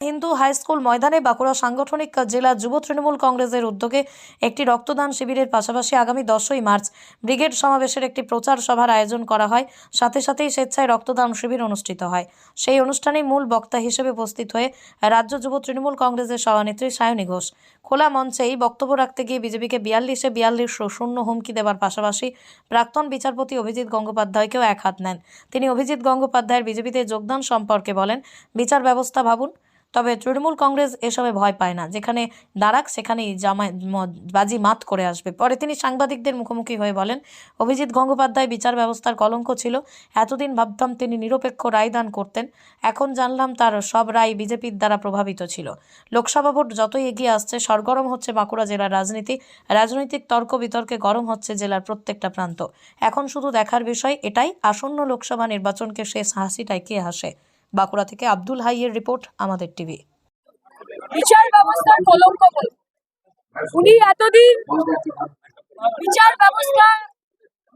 Hindu high school ময়দানে বাঁকুড়া সাংগঠনিক জেলা যুব তৃণমূল কংগ্রেসের উদ্যোগে একটি রক্তদান শিবিরের পাশাপাশি আগামী দশই মার্চ ব্রিগেড সমাবেশের একটি প্রচার সভার আয়োজন করা হয়। সাথে সাথেই স্বেচ্ছায় রক্তদান শিবির অনুষ্ঠিত হয়। সেই অনুষ্ঠানে মূল বক্তা হিসেবে উপস্থিত হয়ে রাজ্য যুব তৃণমূল কংগ্রেসের সভানেত্রী সায়নী ঘোষ। খোলা মঞ্চেই বক্তব্য রাখতে গিয়ে বিজেপিকে বিয়াল্লিশে বিয়াল্লিশ শূন্য হুমকি দেওয়ার পাশাপাশি প্রাক্তন বিচারপতি অভিজিৎ গঙ্গোপাধ্যায়কেও এক হাত নেন। তিনি অভিজিৎ গঙ্গোপাধ্যায়ের বিজেপিতে যোগদান সম্পর্কে বলেন, বিচার ব্যবস্থা ভাবুন তবে তৃণমূল কংগ্রেস এসবে ভয় পায় না। যেখানে দাঁড়াক, সেখানেই জামাই ম- বাজি মাত করে আসবে। পরে তিনি সাংবাদিকদের মুখোমুখি হয়ে বলেন, অভিজিৎ গঙ্গোপাধ্যায় বিচার ব্যবস্থার কলঙ্ক ছিল। এতদিন ভাবতাম তিনি নিরপেক্ষ রায়দান করতেন। এখন জানলাম তার সব রায় বিজেপির দ্বারা প্রভাবিত ছিল। লোকসভা ভোট যতই এগিয়ে আসছে, সরগরম হচ্ছে বাঁকুড়া জেলার রাজনীতি। রাজনৈতিক তর্ক বিতর্কে গরম হচ্ছে জেলার প্রত্যেকটা প্রান্ত। এখন শুধু দেখার বিষয় এটাই, আসন্ন লোকসভা নির্বাচনকে শেষ হাসিটাই কে হাসে? বাঁকুড়া থেকে আব্দুল হাইয়ের রিপোর্ট আমাদের টিভি। বিচার ব্যবস্থার কলঙ্ক উনি এতদিন বিচার ব্যবস্থা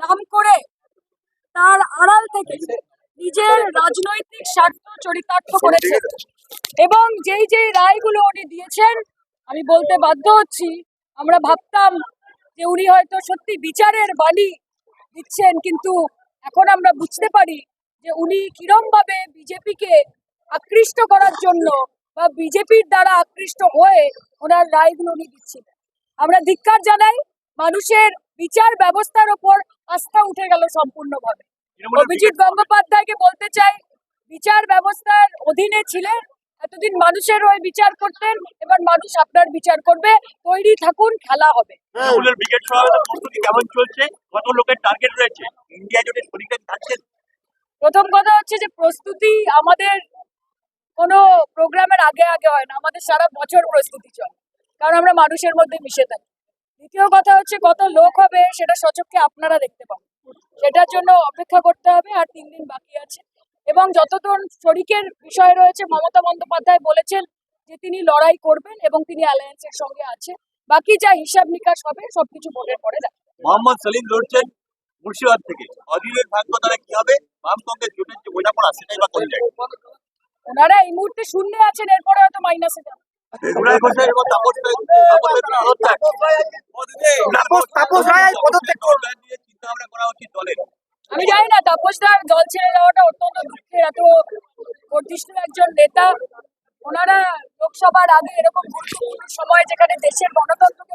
নাম করে তার আড়াল থেকে নিজের রাজনৈতিক স্বার্থ চরিতার্থ করেছেন। এবং যেই যেই রায়গুলো উনি দিয়েছেন, আমি বলতে বাধ্য হচ্ছি, আমরা ভাবতাম যে উনি হয়তো সত্যি বিচারের বাণী দিচ্ছেন, কিন্তু এখন আমরা বুঝতে পারি যে উনি কিরম ভাবে বিজেপিকে আকৃষ্ট করার জন্য বা বিজেপির দ্বারা আকৃষ্ট হয়ে ওনার রায়গুলো উনি দিচ্ছিলেন। আমরা ধিক্কার জানাই মানুষের বিচার ব্যবস্থার ওপর আস্থা উঠে গেল সম্পূর্ণভাবে। অভিজিৎ গঙ্গোপাধ্যায়কে বলতে চাই বিচার ব্যবস্থার অধীনে ছিলেন এতদিন মানুষের হয়ে বিচার করতেন এবার মানুষ আপনার বিচার করবে তৈরি থাকুন খেলা হবে। কেমন চলছে? কত লোকের টার্গেট রয়েছে? ইন্ডিয়া জোটের শরীরটা থাকছেন প্রথম কথা হচ্ছে যে প্রস্তুতি আমাদের কোনো প্রোগ্রামের আগে আগে হয় না। আমাদের সারা বছর প্রস্তুতি চলে, কারণ আমরা মানুষের মধ্যে মিশে থাকি। দ্বিতীয় কথা হচ্ছে কত লোক হবে সেটা সচক্ষে আপনারা দেখতে পাবেন। সেটার জন্য অপেক্ষা করতে হবে, আর তিন দিন বাকি আছে। এবং যতক্ষণ শরিকের বিষয় রয়েছে, মমতা বন্দ্যোপাধ্যায় বলেছেন যে তিনি লড়াই করবেন এবং তিনি অ্যালায়েন্সের সঙ্গে আছে বাকি যা হিসাব নিকাশ হবে, সবকিছু ভোটের পরে। মোহাম্মদ সেলিম লড়ছেন মুর্শিদাবাদ থেকে। অধীরের ভাগ্য তারা কি হবে? বাম জোটের যে বোঝাপড়া সেটাই বা কোন জায়গায় ওনারা এই মুহূর্তে শূন্যে আছেন এরপরে হয়তো মাইনাসে যাবে। আমি জানি না তাপসদার দল ছেড়ে যাওয়াটা অত্যন্ত দুঃখের। এত প্রতিষ্ঠিত একজন নেতা ওনারা লোকসভার আগে এরকম গুরুত্বপূর্ণ সময় যেখানে দেশের গণতন্ত্রকে